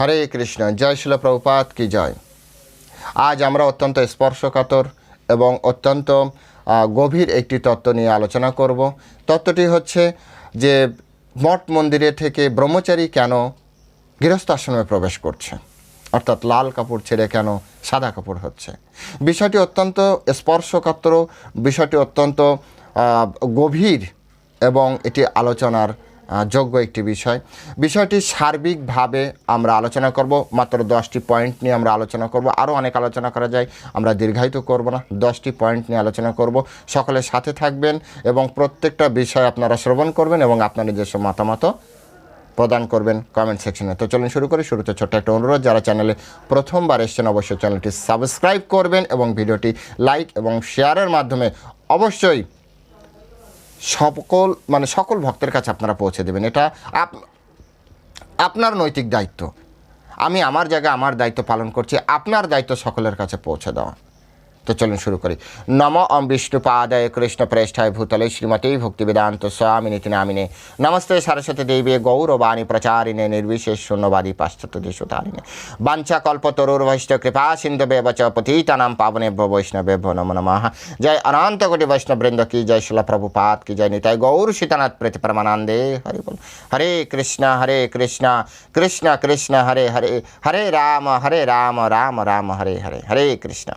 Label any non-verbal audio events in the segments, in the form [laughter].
হরে কৃষ্ণ, জয় শিল প্রভুপাত কি জয়। আজ আমরা অত্যন্ত স্পর্শকাতর এবং অত্যন্ত গভীর একটি তত্ত্ব নিয়ে আলোচনা করব। তত্ত্বটি হচ্ছে যে মঠ মন্দিরে থেকে ব্রহ্মচারী কেন গৃহস্থ আশ্রমে প্রবেশ করছে? অর্থাৎ লাল কাপড় ছেড়ে কেন সাদা কাপড় হচ্ছে? বিষয়টি অত্যন্ত স্পর্শকাতর, বিষয়টি অত্যন্ত গভীর এবং এটি আলোচনার যোগ্য একটি বিষয়। বিষয়টি সার্বিকভাবে আমরা আলোচনা করব, মাত্র দশটি পয়েন্ট নিয়ে আমরা আলোচনা করব। আরও অনেক আলোচনা করা যায়, আমরা দীর্ঘায়িত করব না, দশটি পয়েন্ট নিয়ে আলোচনা করব। সকলের সাথে থাকবেন এবং প্রত্যেকটা বিষয় আপনারা শ্রবণ করবেন এবং আপনার নিজস্ব মতামত প্রদান করবেন কমেন্ট সেকশনে তো চলুন শুরু করি, শুরুতে ছোট্ট একটা অনুরোধ, যারা চ্যানেলে প্রথমবার এসেছেন অবশ্যই চ্যানেলটি সাবস্ক্রাইব করবেন এবং ভিডিওটি লাইক এবং শেয়ারের মাধ্যমে অবশ্যই সকল মানে সকল ভক্তের কাছে আপনারা পৌঁছে দেবেন। এটা আপ- আপনার নৈতিক দায়িত্ব। আমি আমার জায়গায় আমার দায়িত্ব পালন করছি, আপনার দায়িত্ব সকলের কাছে পৌঁছে দেওয়া। তো চলুন শুরু করি। নম অম বিষ্ণু পাদায় কৃষ্ণ প্রেষ্ঠায় ভূতলে শ্রীমতী ভক্তি বেদান্ত স্বামিনীতি নামিনে। নমস্তে সরস্বতী দেবী, গৌরবাণী প্রচারিণে, নির্বিশেষ শূন্যবাদী পাশ্চাত্য দেশতারিণে বাঞ্ছা কল্পতরুর্ভৈষ্ট কৃপা সিন্ধবে বচ পতিতানাম পাবনে বৈষ্ণবে নম নমঃ। জয় অনন্ত কোটি বৈষ্ণববৃন্দ, কি জয় শিল প্রভুপাত কি জয় নিতাই গৌর সীতানাথ প্রীতি পরমানন্দে। হরি বল। হরে কৃষ্ণ হরে কৃষ্ণ কৃষ্ণ কৃষ্ণ, হরে হরে হরে রাম হরে রাম রাম রাম, হরে হরে হরে কৃষ্ণ।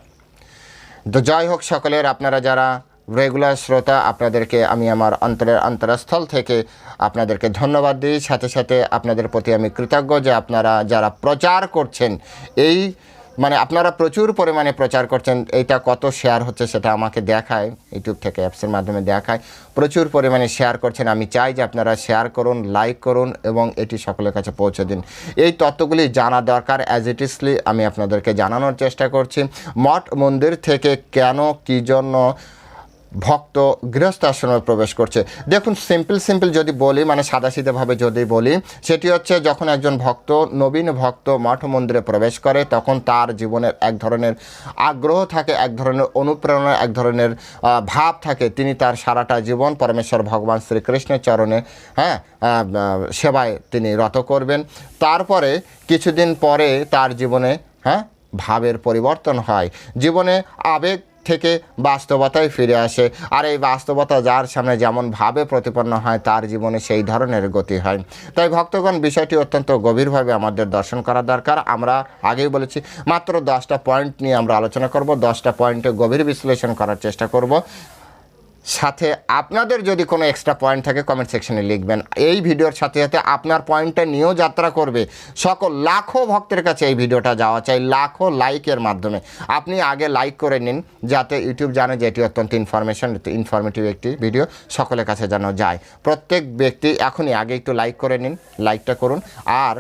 তো যাই হোক সকলের, আপনারা যারা রেগুলার শ্রোতা, আপনাদেরকে আমি আমার অন্তরের অন্তরস্থল থেকে আপনাদেরকে ধন্যবাদ দিই। সাথে সাথে আপনাদের প্রতি আমি কৃতজ্ঞ যে আপনারা যারা প্রচার করছেন, এই মানে আপনারা প্রচুর পরিমাণে প্রচার করছেন, এইটা কত শেয়ার হচ্ছে সেটা আমাকে দেখায় ইউটিউব থেকে অ্যাপসের মাধ্যমে দেখায়। প্রচুর পরিমাণে শেয়ার করছেন, আমি চাই যে আপনারা শেয়ার করুন লাইক করুন এবং এটি সকলের কাছে পৌঁছে দিন। এই তত্ত্বগুলি জানা দরকার অ্যাজ ইট ইসলি আমি আপনাদেরকে জানানোর চেষ্টা করছি। মঠ মন্দির থেকে কেন, কী জন্য ভক্ত গৃহস্থ আশ্রমে প্রবেশ করছে। দেখুন সিম্পল সিম্পল যদি বলি মানে সাদাসিধেভাবে যদি বলি, সেটি হচ্ছে যখন একজন ভক্ত, নবীন ভক্ত মঠ মন্দিরে প্রবেশ করে, তখন তার জীবনের এক ধরনের আগ্রহ থাকে, এক ধরনের অনুপ্রেরণা, এক ধরনের ভাব থাকে। তিনি তার সারাটা জীবন পরমেশ্বর ভগবান শ্রীকৃষ্ণের চরণে হ্যাঁ সেবায় তিনি রত করবেন। তারপরে কিছুদিন পরে তার জীবনে হ্যাঁ ভাবের পরিবর্তন হয়। জীবনে আবেগ থেকে বাস্তবতায় ফিরে আসে। আর এই বাস্তবতা যার সামনে যেমন ভাবে প্রতিপন্ন হয়, তার জীবনে সেই ধরনের গতি হয়। তাই ভক্তগণ, বিষয়টি অত্যন্ত গভীরভাবে আমাদের দর্শন করা দরকার। আমরা আগেই বলেছি, মাত্র দশটা পয়েন্ট নিয়ে আমরা আলোচনা করব। দশটা পয়েন্টে গভীর বিশ্লেষণ করার চেষ্টা করব। সাথে আপনাদের যদি কোনো এক্সট্রা পয়েন্ট থাকে কমেন্ট সেকশনে লিখবেন। এই ভিডিওর সাথে সাথে আপনার পয়েন্টটা নিয়েও যাত্রা করবে। সকল লাখো ভক্তের কাছে এই ভিডিওটা যাওয়া চাই, লাখো লাইকের মাধ্যমে। আপনি আগে লাইক করে নিন, যাতে ইউটিউব জানে যে এটি অত্যন্ত ইনফরমেশন ইনফরমেটিভ একটি ভিডিও সকলের কাছে যেন যায়। প্রত্যেক ব্যক্তি এখনই আগে একটু লাইক করে নিন লাইকটা করুন, আর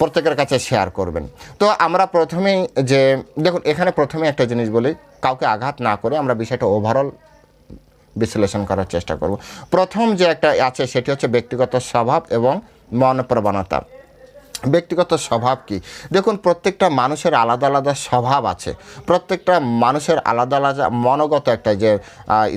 প্রত্যেকের কাছে শেয়ার করবেন। তো আমরা প্রথমেই যে, দেখুন, এখানে প্রথমে একটা জিনিস বলি, কাউকে আঘাত না করে আমরা বিষয়টা ওভারঅল বিশ্লেষণ করার চেষ্টা করব। প্রথম যে একটা আছে, সেটি হচ্ছে ব্যক্তিগত স্বভাব এবং মন প্রবণতা। ব্যক্তিগত স্বভাব কি? দেখুন, প্রত্যেকটা মানুষের আলাদা আলাদা স্বভাব আছে। প্রত্যেকটা মানুষের আলাদা আলাদা মনোগত একটা যে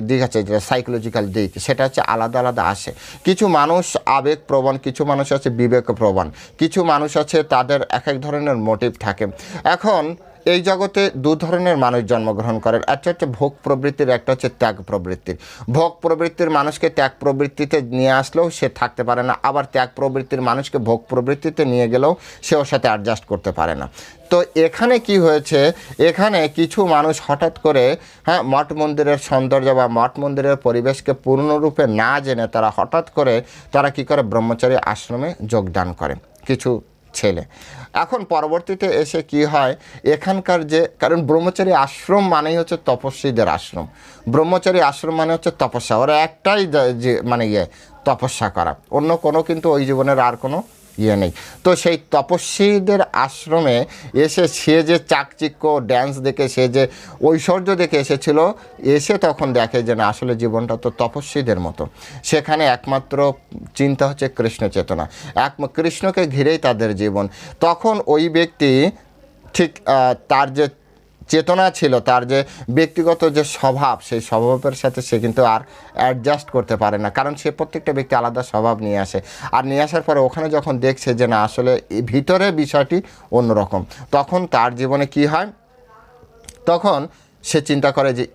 দিক আছে যে সাইকোলজিক্যাল দিক, সেটা হচ্ছে আলাদা আলাদা আসে। কিছু মানুষ আবেগপ্রবণ কিছু মানুষ আছে বিবেকপ্রবণ কিছু মানুষ আছে তাদের এক এক ধরনের মোটিভ থাকে। এখন এই জগতে দু ধরনের মানুষ জন্মগ্রহণ করেন। একটা হচ্ছে ভোগ প্রবৃত্তির, একটা হচ্ছে ত্যাগ প্রবৃত্তির। ভোগ প্রবৃত্তির মানুষকে ত্যাগ প্রবৃত্তিতে নিয়ে আসলেও সে থাকতে পারে না। আবার ত্যাগ প্রবৃত্তির মানুষকে ভোগ প্রবৃত্তিতে নিয়ে গেলেও সে ওর সাথে অ্যাডজাস্ট করতে পারে না। তো এখানে কি হয়েছে? এখানে কিছু মানুষ হঠাৎ করে হ্যাঁ মঠ মন্দিরের সৌন্দর্য বা মঠ মন্দিরের পরিবেশকে পূর্ণরূপে না জেনে তারা হঠাৎ করে তারা কি করে? ব্রহ্মচারী আশ্রমে যোগদান করে। কিছু ছেলে। এখন পরবর্তীতে এসে কি হয়? এখানকার যে, কারণ ব্রহ্মচারী আশ্রম মানেই হচ্ছে তপস্বীদের আশ্রম। ব্রহ্মচারী আশ্রম মানে হচ্ছে তপস্যা। ওরা একটাই যে- মানে ইয়ে তপস্যা করা। অন্য কোনো কিন্তু ওই জীবনের আর কোনো ইয়ে নেই। তো সেই তপস্বীদের আশ্রমে এসে সে যে চাকচিক্য ড্যান্স দেখে, সে যে ঐশ্বর্য দেখে এসেছিল, এসে তখন দেখে যে না, আসলে জীবনটা তো তপস্বীদের মতো। সেখানে একমাত্র চিন্তা হচ্ছে কৃষ্ণ চেতনা। এক কৃষ্ণকে ঘিরেই তাদের জীবন। তখন ওই ব্যক্তি ঠিক তার যে চেতনা ছিল, তার যে ব্যক্তিগত যে স্বভাব, সেই স্বভাবের সাথে সে কিন্তু আর অ্যাডজাস্ট করতে পারে না। কারণ সে প্রত্যেকটা ব্যক্তি আলাদা স্বভাব নিয়ে আসে। আর নিয়ে আসার পরে ওখানে যখন দেখছে যে না, আসলে ভিতরে বিষয়টি অন্যরকম, তখন তার জীবনে কি হয়? তখন সে চিন্তা করে যে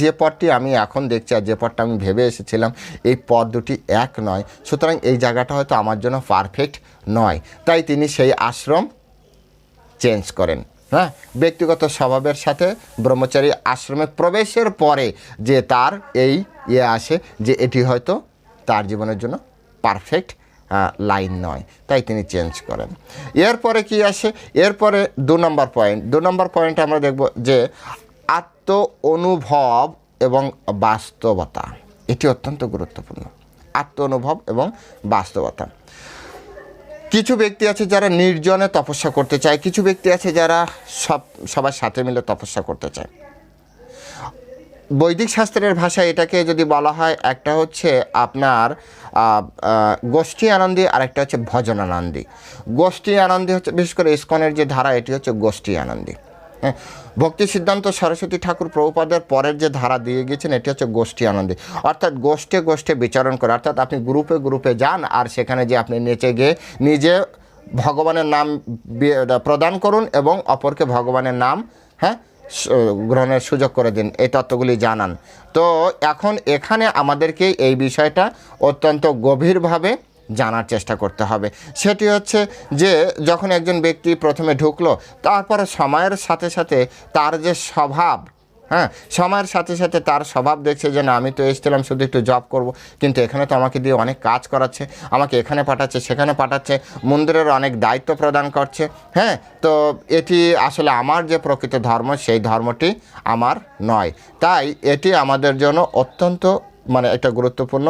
যে পথটি আমি এখন দেখছি আর যে পথটা আমি ভেবে এসেছিলাম, এই পথ দুটি এক নয়। সুতরাং এই জায়গাটা হয়তো আমার জন্য পারফেক্ট নয়। তাই তিনি সেই আশ্রম চেঞ্জ করেন। হ্যাঁ? ব্যক্তিগত স্বভাবের সাথে ব্রহ্মচারী আশ্রমে প্রবেশের পরে যে তার এই ইয়ে আসে যে এটি হয়তো তার জীবনের জন্য পারফেক্ট লাইন নয়। তাই তিনি চেঞ্জ করেন। এরপরে কি আসে? এরপরে দু নম্বর পয়েন্ট দু নম্বর পয়েন্ট আমরা দেখব যে আত্ম অনুভব এবং বাস্তবতা। এটি অত্যন্ত গুরুত্বপূর্ণ। আত্ম অনুভব এবং বাস্তবতা। কিছু ব্যক্তি আছে যারা নির্জনে তপস্যা করতে চায়, কিছু ব্যক্তি আছে যারা সব, সবার সাথে মিলে তপস্যা করতে চায়। বৈদিক শাস্ত্রের ভাষায় এটাকে যদি বলা হয়, একটা হচ্ছে আপনার গোষ্ঠী আনন্দী আর একটা হচ্ছে ভজন আনন্দী গোষ্ঠী আনন্দী হচ্ছে, বিশেষ করে ইস্কনের যে ধারা, এটি হচ্ছে গোষ্ঠী আনন্দী। ভক্তি সিদ্ধান্ত সরস্বতী ঠাকুর প্রভুপাদের পরের যে ধারা দিয়ে গেছেন এটি হচ্ছে গোষ্ঠী আনন্দে। অর্থাৎ গোষ্ঠে গোষ্ঠে বিচরণ করে, অর্থাৎ আপনি গ্রুপে গ্রুপে যান আর সেখানে যে আপনি নেচে গিয়ে নিজে ভগবানের নাম প্রদান করুন এবং অপরকে ভগবানের নাম হ্যাঁ গ্রহণের সুযোগ করে দিন। এই তত্ত্বগুলি জানান। তো এখন এখানে আমাদেরকে এই বিষয়টা অত্যন্ত গভীরভাবে জানার চেষ্টা করতে হবে। সেটি হচ্ছে যে, যখন একজন ব্যক্তি প্রথমে ঢুকলো, তারপরে সময়ের সাথে সাথে তার যে স্বভাব হ্যাঁ সময়ের সাথে সাথে তার স্বভাব দেখছে যে, না, আমি তো এসেছিলাম, শুধু একটু জব করব। কিন্তু এখানে তো আমাকে দিয়ে অনেক কাজ করাচ্ছে, আমাকে এখানে পাঠাচ্ছে, সেখানে পাঠাচ্ছে, মন্দিরের অনেক দায়িত্ব প্রদান করছে। হ্যাঁ তো এটি আসলে আমার যে প্রকৃত ধর্ম, সেই ধর্মটি আমার নয়। তাই এটি আমাদের জন্য অত্যন্ত মানে একটা গুরুত্বপূর্ণ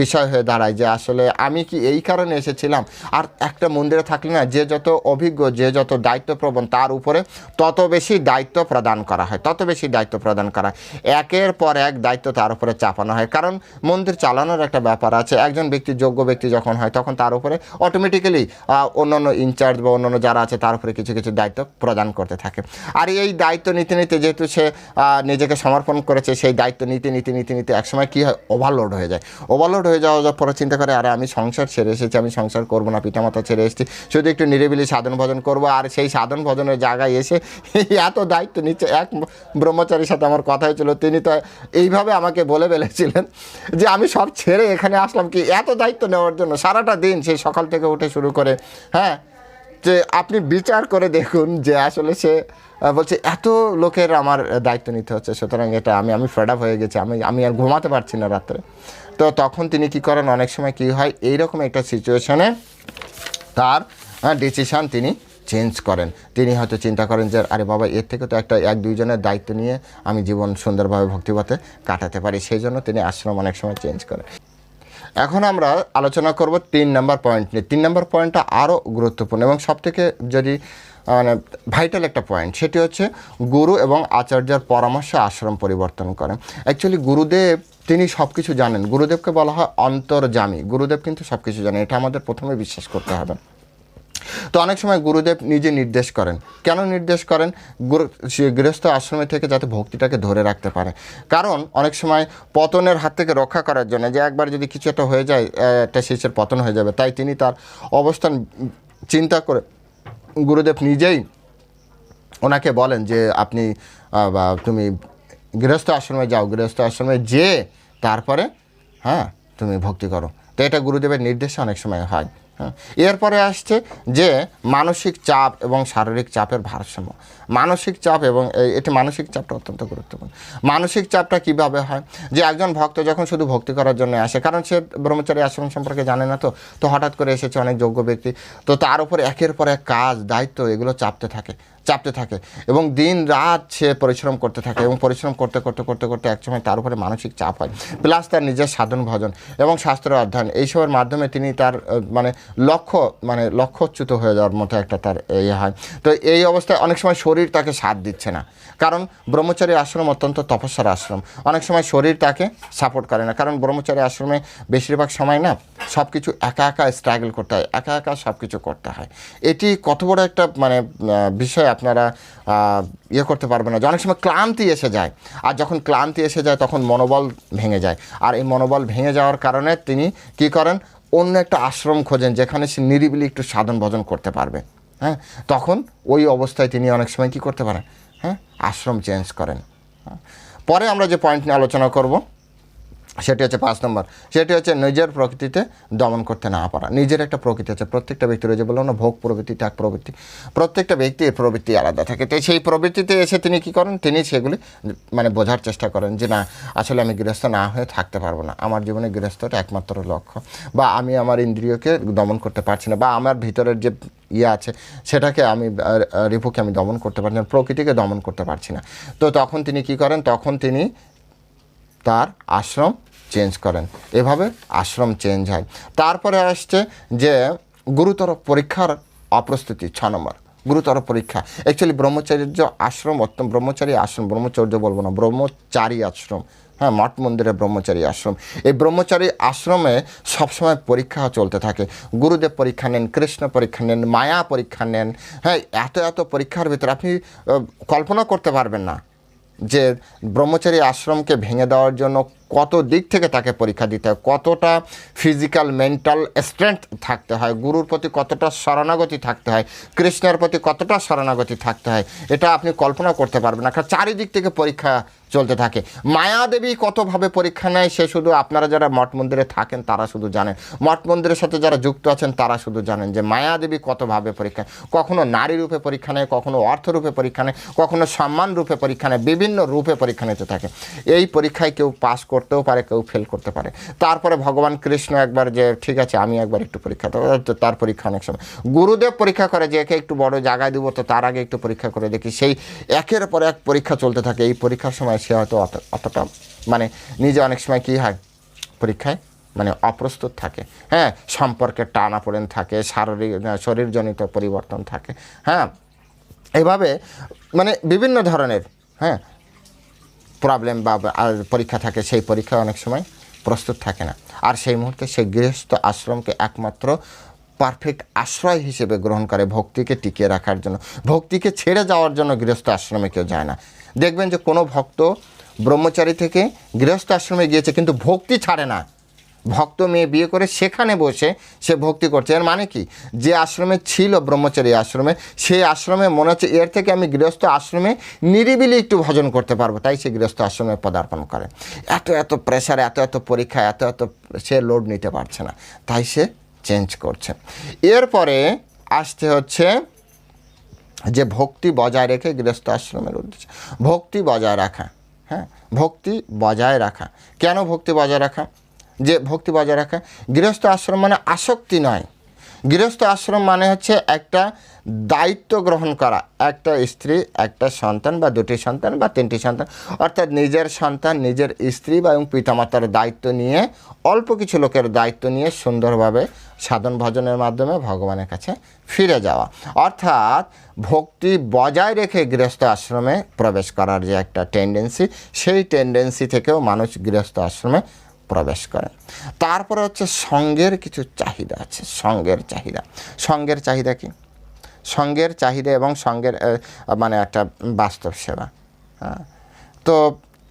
বিষয় হয়ে দাঁড়ায় যে আসলে আমি কি এই কারণে এসেছিলাম? আর একটা মন্দিরে থাকলে না, যে যত অভিজ্ঞ, যে যত দায়িত্বপ্রবণ, তার উপরে তত বেশি দায়িত্ব প্রদান করা হয়, তত বেশি দায়িত্ব প্রদান করা হয়। একের পর এক দায়িত্ব তার উপরে চাপানো হয়। কারণ মন্দির চালানোর একটা ব্যাপার আছে, একজন ব্যক্তি, যোগ্য ব্যক্তি যখন হয়, তখন তার উপরে অটোমেটিক্যালি অন্যান্য ইনচার্জ বা অন্যান্য যারা আছে, তার উপরে কিছু কিছু দায়িত্ব প্রদান করতে থাকে। আর এই দায়িত্ব নিতে নিতে যেহেতু সে নিজেকে সমর্পণ করেছে, সেই দায়িত্ব নিতে নিতে নিতে নিতে একসময় কী হয় ওভারলোড হয়ে যায়। ওভারলোড হয়ে যাওয়ার পরে চিন্তা করে, আরে আমি সংসার ছেড়ে এসেছি, আমি সংসার করব না, পিতামাতা ছেড়ে এসেছি। শুধু একটু নিরিবিলি সাধন ভজন করব। আর সেই সাধন ভজনের জায়গায় এসে [laughs] এত দায়িত্ব নিচ্ছে। এক ব্রহ্মচারীর সাথে আমার কথা হয়েছিল, তিনি তো এইভাবে আমাকে বলে ফেলেছিলেন যে, আমি সব ছেড়ে এখানে আসলাম কি? এত দায়িত্ব নেওয়ার জন্য সারাটা দিন সেই সকাল থেকে উঠে শুরু করে হ্যাঁ আপনি বিচার করে দেখুন যে আসলে সে বলছে, এত লোকের আমার দায়িত্ব নিতে হচ্ছে, সুতরাং এটা আমি আমি ফেড হয়ে গেছি, আমি আমি আর ঘুমাতে পারছি না রাত্রে। তো তখন তিনি কি করেন? অনেক সময় কি হয়? এইরকম একটা সিচুয়েশনে তার ডিসিশান তিনি চেঞ্জ করেন। তিনি হয়তো চিন্তা করেন যে, আরে বাবা, এর থেকে তো একটা, এক, দুইজনের দায়িত্ব নিয়ে আমি জীবন সুন্দরভাবে ভক্তিপথে কাটাতে পারি। সেই জন্য তিনি আশ্রম অনেক সময় চেঞ্জ করেন। এখন আমরা আলোচনা করব তিন নম্বর পয়েন্ট নিয়ে। তিন নম্বর পয়েন্টটা আরও গুরুত্বপূর্ণ এবং সবথেকে যদি মানে ভাইটাল একটা পয়েন্ট সেটি হচ্ছে গুরু এবং আচার্যের পরামর্শে আশ্রম পরিবর্তন করেন অ্যাকচুয়ালি গুরুদেব, তিনি সব কিছু জানেন। গুরুদেবকে বলা হয় অন্তর্জামী গুরুদেব কিন্তু সব কিছু জানেন। এটা আমাদের প্রথমে বিশ্বাস করতে হবে। তো অনেক সময় গুরুদেব নিজে নির্দেশ করেন। কেন নির্দেশ করেন? গুরু গৃহস্থ আশ্রমে থেকে যাতে ভক্তিটাকে ধরে রাখতে পারে। কারণ অনেক সময় পতনের হাত থেকে রক্ষা করার জন্য যে একবার যদি কিছু একটা হয়ে যায় একটা শিষ্যের পতন হয়ে যাবে, তাই তিনি তার অবস্থান চিন্তা করে গুরুদেব নিজেই ওনাকে বলেন যে আপনি তুমি গৃহস্থ আশ্রমে যাও, গৃহস্থ আশ্রমে যে তারপরে হ্যাঁ তুমি ভক্তি করো। তো এটা গুরুদেবের নির্দেশে অনেক সময় হ্যাঁ। এরপরে আসছে যে মানসিক চাপ এবং শারীরিক চাপের ভারসাম্য। মানসিক চাপ এবং এটি মানসিক চাপটা অত্যন্ত গুরুত্বপূর্ণ। মানসিক চাপটা কীভাবে হয়? যে একজন ভক্ত যখন শুধু ভক্তি করার জন্য আসে, কারণ সে ব্রহ্মচারী আশ্রম সম্পর্কে জানে না তো তো হঠাৎ করে এসেছে অনেক যোগ্য ব্যক্তি, তো তার উপর একের পর এক কাজ, দায়িত্ব, এগুলো চাপতে থাকে। চাপতে থাকে এবং দিন রাত সে পরিশ্রম করতে থাকে এবং পরিশ্রম করতে করতে করতে করতে একসময় তার উপরে মানসিক চাপ হয়। প্লাস তার নিজের সাধন ভজন এবং শাস্ত্র অধ্যয়ন, এইসবের মাধ্যমে তিনি তার মানে লক্ষ্য মানে লক্ষ্যচ্যুত হয়ে যাওয়ার মতো একটা তার ইয়ে হয়। তো এই অবস্থায় অনেক সময় শরীর তাকে সাথ দিচ্ছে না। কারণ ব্রহ্মচারী আশ্রম অত্যন্ত তপস্যার আশ্রম। অনেক সময় শরীর তাকে সাপোর্ট করে না। কারণ ব্রহ্মচারী আশ্রমে বেশিরভাগ সময় না সব কিছু একা একা স্ট্রাগল করতে হয়, একা একা সব কিছু করতে হয়। এটি কত বড় একটা মানে বিষয় আপনারা ইয়ে করতে পারবেন না। যে অনেক সময় ক্লান্তি এসে যায়। আর যখন ক্লান্তি এসে যায়, তখন মনোবল ভেঙে যায়। আর এই মনোবল ভেঙে যাওয়ার কারণে তিনি কি করেন? অন্য একটা আশ্রম খোঁজেন, যেখানে সে নিরিবিলি একটু সাধন ভজন করতে পারবে। হ্যাঁ? তখন ওই অবস্থায় তিনি অনেক সময় কি করতে পারেন? হ্যাঁ? আশ্রম চেঞ্জ করেন। হ্যাঁ। পরে আমরা যে পয়েন্ট নিয়ে আলোচনা করব সেটি হচ্ছে পাঁচ নম্বর। সেটি হচ্ছে নিজের প্রকৃতিতে দমন করতে না পারা। নিজের একটা প্রকৃতি আছে, প্রত্যেকটা ব্যক্তির যে বললাম না ভোগ প্রবৃত্তি ত্যাগ প্রবৃত্তি প্রত্যেকটা ব্যক্তির প্রবৃত্তি আলাদা থাকে। তো সেই প্রবৃত্তিতে এসে তিনি কি করেন? তিনি সেগুলি মানে বোঝার চেষ্টা করেন যে, না, আসলে আমি গৃহস্থ না হয়ে থাকতে পারব না। আমার জীবনে গৃহস্থটা একমাত্র লক্ষ্য। বা আমি আমার ইন্দ্রিয়কে দমন করতে পারছি না। বা আমার ভিতরের যে ইয়ে আছে, সেটাকে আমি রিপুকে আমি দমন করতে পারছি না, প্রকৃতিকে দমন করতে পারছি না। তো তখন তিনি কি করেন? তখন তিনি তার আশ্রম চেঞ্জ করেন। এভাবে আশ্রম চেঞ্জ হয়। তারপরে আসছে যে গুরুতর পরীক্ষার অপ্রস্তুতি, ছ নম্বর। গুরুতর পরীক্ষা। অ্যাকচুয়ালি ব্রহ্মচর্য আশ্রম, অত্যন্ত ব্রহ্মচারী আশ্রম। ব্রহ্মচর্য বলব না, ব্রহ্মচারী আশ্রম। হ্যাঁ মঠ মন্দিরে ব্রহ্মচারী আশ্রম। এই ব্রহ্মচারী আশ্রমে সবসময় পরীক্ষা চলতে থাকে। গুরুদেব পরীক্ষা নেন, কৃষ্ণ পরীক্ষা নেন, মায়া পরীক্ষা নেন। হ্যাঁ এত এত পরীক্ষার ভিতরে আপনি কল্পনা করতে পারবেন না। যে ব্রহ্মচারী আশ্রমকে ভেঙে দেওয়ার জন্য কত দিক থেকে তাকে পরীক্ষা দিতে হয়? কতটা ফিজিক্যাল মেন্টাল স্ট্রেংথ থাকতে হয়? গুরুর প্রতি কতটা শরণাগতি থাকতে হয়? কৃষ্ণের প্রতি কতটা শরণাগতি থাকতে হয়? এটা আপনি কল্পনা করতে পারবেন না। কারণ চারিদিক থেকে পরীক্ষা চলতে থাকে। মায়াদেবী কতভাবে পরীক্ষা নেয়, সে শুধু আপনারা যারা মঠ মন্দিরে থাকেন, তারা শুধু জানেন। মঠ মন্দিরের সাথে যারা যুক্ত আছেন, তারা শুধু জানেন যে মায়াদেবী কতভাবে পরীক্ষা কখনো নারী রূপে পরীক্ষা নেয়, কখনো অর্থ রূপে পরীক্ষা নেয়, কখনো সম্মান রূপে পরীক্ষা নেয়, বিভিন্ন রূপে পরীক্ষা নিতে থাকে। এই পরীক্ষায় কেউ পাস করতেও পারে, কেউ ফেল করতে পারে। তারপরে ভগবান কৃষ্ণ একবার যে, ঠিক আছে, আমি একবার একটু পরীক্ষা তো তার পরীক্ষা অনেক সময়। গুরুদেব পরীক্ষা করে যে, একে একটু বড় জায়গায় দিব। তো তার আগে একটু পরীক্ষা করে দেখি, সেই একের পর এক পরীক্ষা চলতে থাকে। এই পরীক্ষার সময় সে হয়তো অত, অতটা মানে নিজে অনেক সময় কী হয়, পরীক্ষায় মানে অপ্রস্তুত থাকে। হ্যাঁ সম্পর্কে টানা পড়েন থাকে, শারীরিক শরীরজনিত পরিবর্তন থাকে। হ্যাঁ এভাবে মানে বিভিন্ন ধরনের হ্যাঁ প্রবলেম বা পরীক্ষা থাকে, সেই পরীক্ষা অনেক সময় প্রস্তুত থাকে না। আর সেই মুহূর্তে সেই গৃহস্থ আশ্রমকে একমাত্র পারফেক্ট আশ্রয় হিসেবে গ্রহণ করে ভক্তিকে টিকিয়ে রাখার জন্য। ভক্তিকে ছেড়ে যাওয়ার জন্য গৃহস্থ আশ্রমে কেউ যায় না। দেখবেন যে কোনো ভক্ত ব্রহ্মচারী থেকে গৃহস্থ আশ্রমে গিয়েছে কিন্তু ভক্তি ছাড়ে না। ভক্ত মেয়ে বিয়ে করে সেখানে বসে সে ভক্তি করছে। এর মানে কি? যে আশ্রমে ছিল ব্রহ্মচারী আশ্রমে, সেই আশ্রমে মনে হচ্ছে এর থেকে আমি গৃহস্থ আশ্রমে নিরিবিলি একটু ভজন করতে পারব। তাই সে গৃহস্থ আশ্রমে পদার্পণ করে। এত এত প্রেশার এত এত পরীক্ষা, এত এত সে লোড নিতে পারছে না। তাই সে চেঞ্জ করছে। এরপরে আসতে হচ্ছে যে ভক্তি বজায় রেখে গৃহস্থ আশ্রমের উদ্দেশ্য। ভক্তি বজায় রাখা হ্যাঁ? ভক্তি বজায় রাখা। কেন ভক্তি বজায় রাখা? যে ভক্তি বজায় রাখা। গৃহস্থ আশ্রম মানে আসক্তি নয়। গৃহস্থ আশ্রম মানে হচ্ছে একটা দায়িত্ব গ্রহণ করা। একটা স্ত্রী, একটা সন্তান বা দুটি সন্তান বা তিনটি সন্তান। অর্থাৎ নিজের সন্তান, নিজের স্ত্রী বা এবং পিতামাতার দায়িত্ব নিয়ে, অল্প কিছু লোকের দায়িত্ব নিয়ে সুন্দরভাবে সাধন ভজনের মাধ্যমে ভগবানের কাছে ফিরে যাওয়া। অর্থাৎ ভক্তি বজায় রেখে গৃহস্থ আশ্রমে প্রবেশ করার যে একটা টেন্ডেন্সি সেই টেন্ডেন্সি থেকেও মানুষ গৃহস্থ আশ্রমে প্রবেশ করেন তারপরে হচ্ছে সঙ্গের কিছু চাহিদা আছে, সঙ্গের চাহিদা। সঙ্গের চাহিদা কি? সঙ্গের চাহিদা এবং সঙ্গের মানে একটা বাস্তব সেবা। হ্যাঁ? তো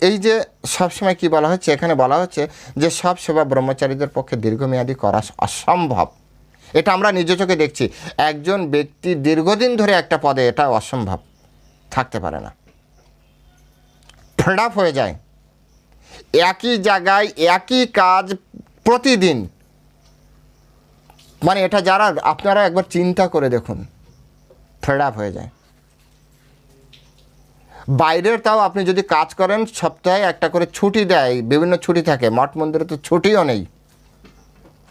এই যে সবসময় কি বলা হচ্ছে? এখানে বলা হচ্ছে যে সব সেবা ব্রহ্মচারীদের পক্ষে দীর্ঘমেয়াদী করা অসম্ভব। এটা আমরা নিজ চোখে দেখছি। একজন ব্যক্তি দীর্ঘদিন ধরে একটা পদে এটা অসম্ভব। থাকতে পারে না। ফেড হয়ে যায়। একই জায়গায় একই কাজ প্রতিদিন। মানে এটা যারা, আপনারা একবার চিন্তা করে দেখুন। ফেড আপ হয়ে যায়। বাইরের তাও আপনি যদি কাজ করেন, সপ্তাহে একটা করে ছুটি দেয়, বিভিন্ন ছুটি থাকে, মঠ মন্দিরে তো ছুটিও নেই।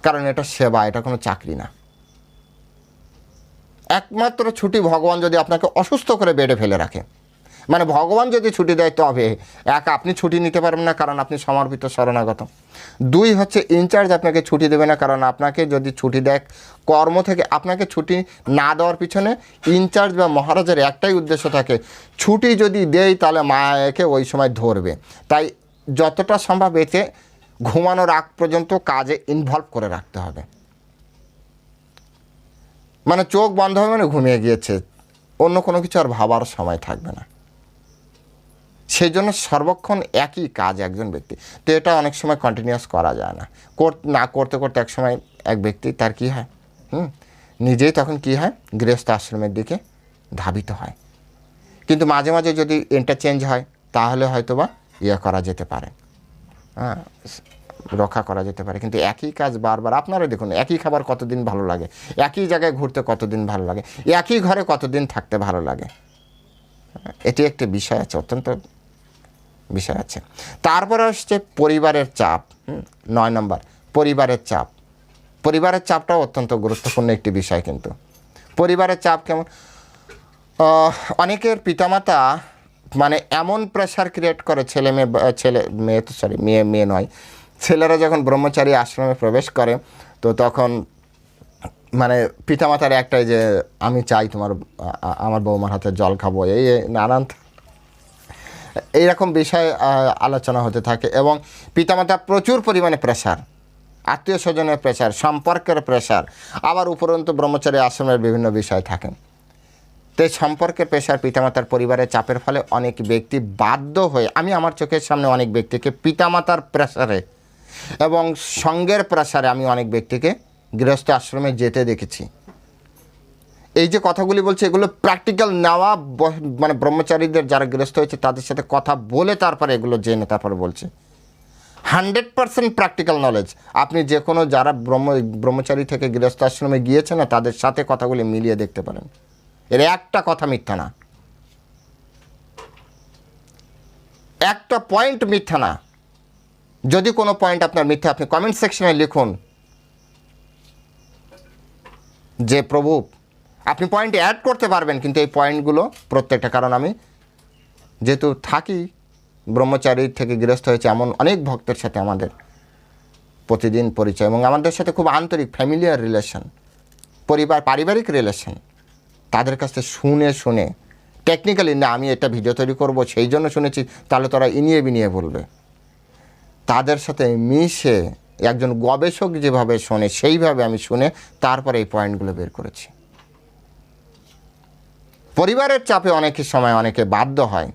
কারণ এটা সেবা, এটা কোনো চাকরি না। একমাত্র ছুটি ভগবান যদি আপনাকে অসুস্থ করে বেডে ফেলে রাখে। মানে ভগবান যদি ছুটি দেয় তবে এক আপনি ছুটি নিতে পারবেন না, কারণ আপনি সমর্পিত শরণাগত। দুই হচ্ছে ইনচার্জ আপনাকে ছুটি দেবে না, কারণ আপনাকে যদি ছুটি দেয়, কর্ম থেকে আপনাকে ছুটি না দেওয়ার পিছনে ইনচার্জ বা মহারাজের একটাই উদ্দেশ্য থাকে, ছুটি যদি দেয় তাহলে মায়াকে ওই সময় ধরবে। তাই যতটা সম্ভব এতে ঘুমানোর আগ পর্যন্ত কাজে ইনভলভ করে রাখতে হবে। মানে চোখ বন্ধ হবে মানে ঘুমিয়ে গিয়েছে, অন্য কোনো কিছু আর ভাবার সময় থাকবে না। সেই জন্য সর্বক্ষণ একই কাজ একজন ব্যক্তি। তো এটা অনেক সময় কন্টিনিউয়াস করা যায় না। না করতে করতে এক সময় এক ব্যক্তি তার কি হয়? হুম? নিজেই তখন কি হয়? গৃহস্থ আশ্রমের দিকে ধাবিত হয়। কিন্তু মাঝে মাঝে যদি ইন্টারচেঞ্জ হয়, তাহলে হয়তো বা ইয়ে করা যেতে পারে। হ্যাঁ রক্ষা করা যেতে পারে। কিন্তু একই কাজ বারবার আপনারা দেখুন, একই খাবার কতদিন ভালো লাগে? একই জায়গায় ঘুরতে কতদিন ভালো লাগে? একই ঘরে কতদিন থাকতে ভালো লাগে? এটি একটি বিষয় আছে, অত্যন্ত বিষয় আছে। তারপরে আসছে পরিবারের চাপ নয় নম্বর, পরিবারের চাপ। পরিবারের চাপটাও অত্যন্ত গুরুত্বপূর্ণ একটি বিষয় কিন্তু। পরিবারের চাপ কেমন? অনেকের পিতামাতা মানে এমন প্রেশার ক্রিয়েট করে ছেলে মেয়ে ছেলে মেয়ে তো সরি মেয়ে মেয়ে নয়। ছেলেরা যখন ব্রহ্মচারী আশ্রমে প্রবেশ করে, তো তখন মানে পিতামাতার একটাই যে, আমি চাই তোমার আমার বৌমার হাতে জল খাব। এই নানান এইরকম বিষয়ে আলোচনা হতে থাকে এবং পিতামাতা প্রচুর পরিমাণে প্রেশার আত্মীয় স্বজনের প্রেশার সম্পর্কের প্রেশার আবার উপরন্তু ব্রহ্মচারী আশ্রমের বিভিন্ন বিষয় থাকে তো সম্পর্কের প্রেশার পিতামাতার পরিবারের চাপের ফলে অনেক ব্যক্তি বাধ্য হয়ে, আমি আমার চোখের সামনে অনেক ব্যক্তিকে পিতামাতার প্রেশারে এবং সঙ্গের প্রেশারে আমি অনেক ব্যক্তিকে গৃহস্থ আশ্রমে যেতে দেখেছি। এই যে কথাগুলি বলছে, এগুলো প্র্যাকটিক্যাল নেওয়া মানে ব্রহ্মচারীদের যারা গৃহস্থ হয়েছে তাদের সাথে কথা বলে তারপরে এগুলো জেনে তারপরে বলছে। হান্ড্রেড পার্সেন্ট প্র্যাকটিক্যাল নলেজ আপনি যে কোনো যারা ব্রহ্ম, ব্রহ্মচারী থেকে গৃহস্থ আশ্রমে গিয়েছে না, তাদের সাথে কথাগুলি মিলিয়ে দেখতে পারেন। এর একটা কথা মিথ্যা না। একটা পয়েন্ট মিথ্যা না। যদি কোনো পয়েন্ট আপনার মিথ্যা, আপনি কমেন্ট সেকশনে লিখুন যে প্রভু আপনি পয়েন্ট অ্যাড করতে পারবেন, কিন্তু এই পয়েন্টগুলো প্রত্যেকটা, কারণ আমি যেহেতু থাকি ব্রহ্মচারীর থেকে গৃহস্থ হয়েছে এমন অনেক ভক্তের সাথে আমাদের প্রতিদিন পরিচয়, এবং আমাদের সাথে খুব আন্তরিক ফ্যামিলিয়ার রিলেশন পরিবার পারিবারিক রিলেশন তাদের কাছ শুনে শুনে টেকনিক্যালি না, আমি এটা ভিডিও তৈরি করব, সেই জন্য শুনেছি, তাহলে তোরা ইনিয়ে বিনিয়ে বলবে। তাদের সাথে মিশে, একজন গবেষক যেভাবে শোনে, সেইভাবে আমি শুনে তারপরে এই পয়েন্টগুলো বের করেছি। পরিবারের চাপে অনেকের সময় অনেকে বাধ্য হয়।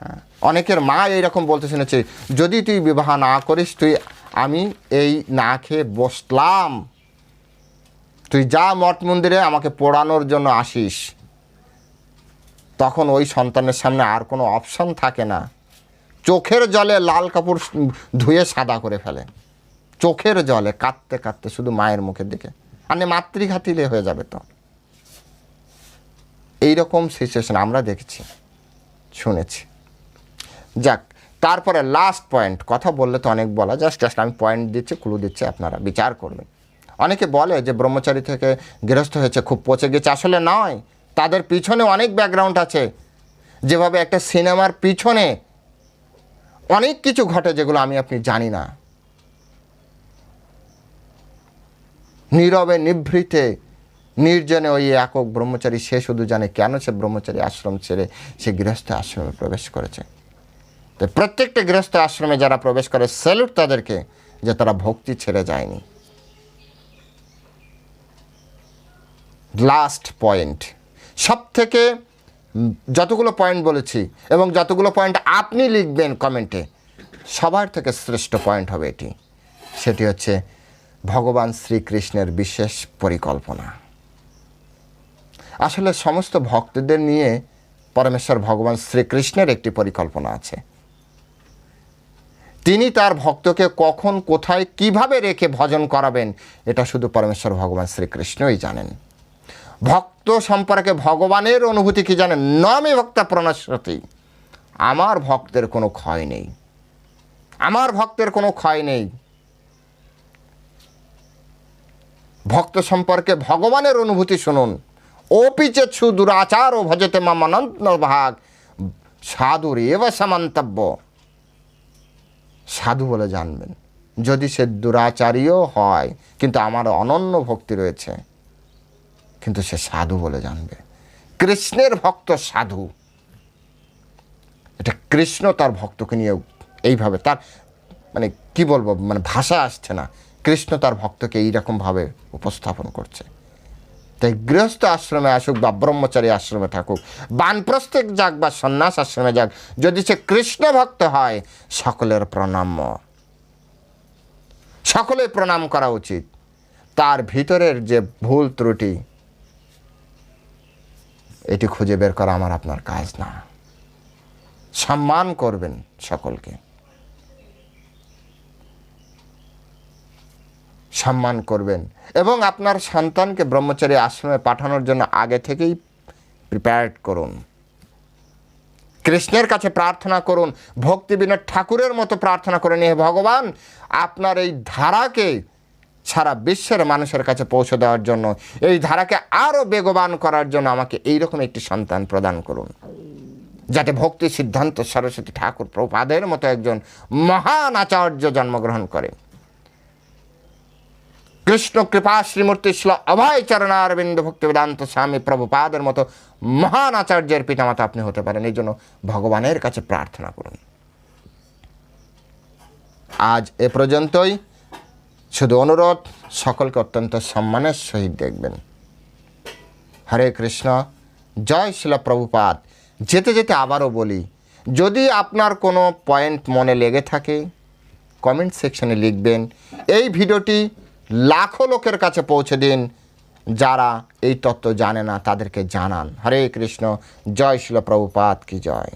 হ্যাঁ, অনেকের মা এইরকম বলতে শুনেছি যদি তুই বিবাহ না করিস তুই আমি এই না খেয়ে বসলাম। তুই যা মঠ মন্দিরে আমাকে পোড়ানোর জন্য আসিস তখন ওই সন্তানের সামনে আর কোনো অপশন থাকে না। চোখের জলে লাল কাপড় ধুয়ে সাদা করে ফেলে। চোখের জলে কাঁদতে কাঁদতে শুধু মায়ের মুখের দিকে। আর নে মাতৃঘাতিলে হয়ে যাবে তো। এইরকম সিচুয়েশন আমরা দেখেছি, শুনেছি। যাক, তারপরে লাস্ট পয়েন্ট কথা বললে তো অনেক বলা জাস্ট জাস্ট আমি পয়েন্ট দিচ্ছি ক্লু দিচ্ছি, আপনারা বিচার করবেন। অনেকে বলে যে ব্রহ্মচারী থেকে গৃহস্থ হয়েছে, খুব পচে গেছে। আসলে নয়, তাদের পিছনে অনেক ব্যাকগ্রাউন্ড আছে। যেভাবে একটা সিনেমার পিছনে অনেক কিছু ঘটে যেগুলো আমি আপনি জানি না। নীরবে নিভৃতে নির্জনে ওই একক ব্রহ্মচারী, সে শুধু জানে কেন সে ব্রহ্মচারী আশ্রম ছেড়ে সে গৃহস্থ আশ্রমে প্রবেশ করেছে। তো প্রত্যেকটা গৃহস্থ আশ্রমে যারা প্রবেশ করে স্যালুট তাদেরকে যে তারা ভক্তি ছেড়ে যায়নি। লাস্ট পয়েন্ট সব থেকে যতগুলো পয়েন্ট বলেছি এবং যতগুলো পয়েন্ট আপনি লিখবেন কমেন্টে সবার থেকে শ্রেষ্ঠ পয়েন্ট হবে এটি। সেটি হচ্ছে ভগবান শ্রীকৃষ্ণের বিশেষ পরিকল্পনা। আসলে সমস্ত ভক্তদের নিয়ে পরমেশ্বর ভগবান শ্রীকৃষ্ণের একটি পরিকল্পনা আছে। তিনি তার ভক্তকে কখন, কোথায়, কীভাবে রেখে ভজন করাবেন, এটা শুধু পরমেশ্বর ভগবান শ্রীকৃষ্ণই জানেন। ভক্ত সম্পর্কে ভগবানের অনুভূতি কি জানেন? নমে ভক্তা প্রণশ্বতী আমার ভক্তের কোনো ক্ষয় নেই। আমার ভক্তের কোনো ক্ষয় নেই। ভক্ত সম্পর্কে ভগবানের অনুভূতি শুনুন। দুরাচার ও ভজতে মাম অনন্ত ভাগ সাধুর এব সমান্তব্য সাধু বলে জানবেন, যদি সে দুরাচারীও হয়, কিন্তু আমার অনন্য ভক্তি রয়েছে, কিন্তু সে সাধু বলে জানবে। কৃষ্ণের ভক্ত সাধু। এটা কৃষ্ণ তার ভক্তকে নিয়ে এইভাবে তার মানে কি বলব মানে ভাষা আসছে না। কৃষ্ণ তার ভক্তকে এইরকমভাবে উপস্থাপন করছে। তাই গৃহস্থ আশ্রমে আসুক বা ব্রহ্মচারী আশ্রমে থাকুক বানপ্রস্থিক যাক বা সন্ন্যাস আশ্রমে যাক, যদি সে কৃষ্ণ ভক্ত হয়, সকলের প্রণাম্য সকলে প্রণাম করা উচিত। তার ভিতরের যে ভুল ত্রুটি, এটি খুঁজে বের করা আমার আপনার কাজ না। সম্মান করবেন সকলকে। সম্মান করবেন। এবং আপনার সন্তানকে ব্রহ্মচারী আশ্রমে পাঠানোর জন্য আগে থেকেই প্রিপেয়ার্ড করুন। কৃষ্ণের কাছে প্রার্থনা করুন ভক্তি বিনোদ ঠাকুরের মতো প্রার্থনা করে নিয়ে ভগবান, আপনার এই ধারাকে সারা বিশ্বের মানুষের কাছে পৌঁছে দেওয়ার জন্য, এই ধারাকে আরও বেগবান করার জন্য আমাকে এইরকম একটি সন্তান প্রদান করুন। যাতে ভক্তি সিদ্ধান্ত সরস্বতী ঠাকুর প্রপাদের মতো একজন মহান আচার্য জন্মগ্রহণ করে। কৃষ্ণ কৃপা শ্রীমূর্তি শ্ল অভয় চরণারবিন্দ ভক্তি বেদান্ত স্বামী প্রভুপাদের মতো মহান আচার্যের পিতামাতা আপনি হতে পারেন। এই জন্য ভগবানের কাছে প্রার্থনা করুন। আজ এ পর্যন্তই। শুধু অনুরোধ, সকলকে অত্যন্ত সম্মানের সহিত দেখবেন। হরে কৃষ্ণ, জয় শিলা প্রভুপাদ। যেতে যেতে আবারও বলি, যদি আপনার কোনো পয়েন্ট মনে লেগে থাকে, কমেন্ট সেকশনে লিখবেন। এই ভিডিওটি লাখো লোকের কাছে পৌঁছে দিন, যারা এই তত্ত্ব জানে না, তাদেরকে জানান। হরে কৃষ্ণ, জয় শিল প্রভুপাত কি জয়।